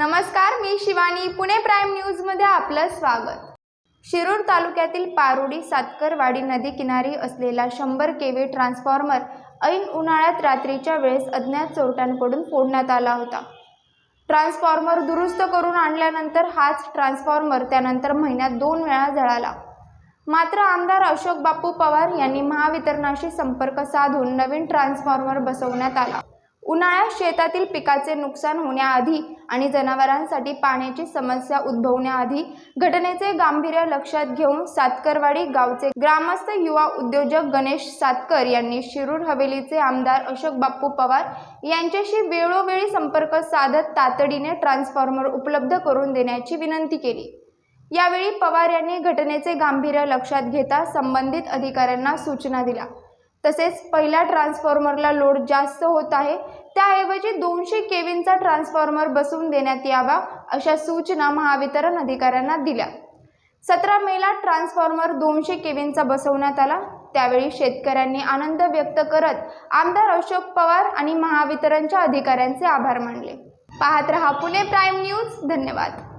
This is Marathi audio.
नमस्कार मी शिवानी. पुणे प्राईम न्यूजमध्ये आपलं स्वागत. शिरूर तालुक्यातील पारोडी सातकरवाडी नदी किनारी असलेला शंभर केव्ही ट्रान्सफॉर्मर ऐन उन्हाळ्यात रात्रीच्या वेळेस अज्ञात चोरट्यांकडून फोडण्यात आला होता. ट्रान्सफॉर्मर दुरुस्त करून आणल्यानंतर हाच ट्रान्सफॉर्मर त्यानंतर महिन्यात दोन वेळा जळाला. मात्र आमदार अशोक बापू पवार यांनी महावितरणाशी संपर्क साधून नवीन ट्रान्सफॉर्मर बसवण्यात आला. उन्हाळ्यात शेतातील पिकाचे नुकसान होण्याआधी आणि जनावरांसाठी पाण्याची समस्या उद्भवण्याआधी घटनेचे गांभीर्य लक्षात घेऊन सातकरवाडी गावचे ग्रामस्थ युवा उद्योजक गणेश सातकर यांनी शिरूर हवेलीचे आमदार अशोक बाप्पू पवार यांच्याशी वेळोवेळी संपर्क साधत तातडीने ट्रान्सफॉर्मर उपलब्ध करून देण्याची विनंती केली. यावेळी पवार यांनी घटनेचे गांभीर्य लक्षात घेता संबंधित अधिकाऱ्यांना सूचना दिल्या. तसेच पहिल्या ट्रान्सफॉर्मरला लोड जास्त होत आहे त्याऐवजी दोनशे केविनचा ट्रान्सफॉर्मर बसवून देण्यात यावा अशा सूचना महावितरण अधिकाऱ्यांना दिल्या. सतरा मेला ट्रान्सफॉर्मर दोनशे केविनचा बसवण्यात आला. त्यावेळी शेतकऱ्यांनी आनंद व्यक्त करत आमदार अशोक पवार आणि महावितरणच्या अधिकाऱ्यांचे आभार मानले. पाहत रहा पुणे प्राईम न्यूज. धन्यवाद.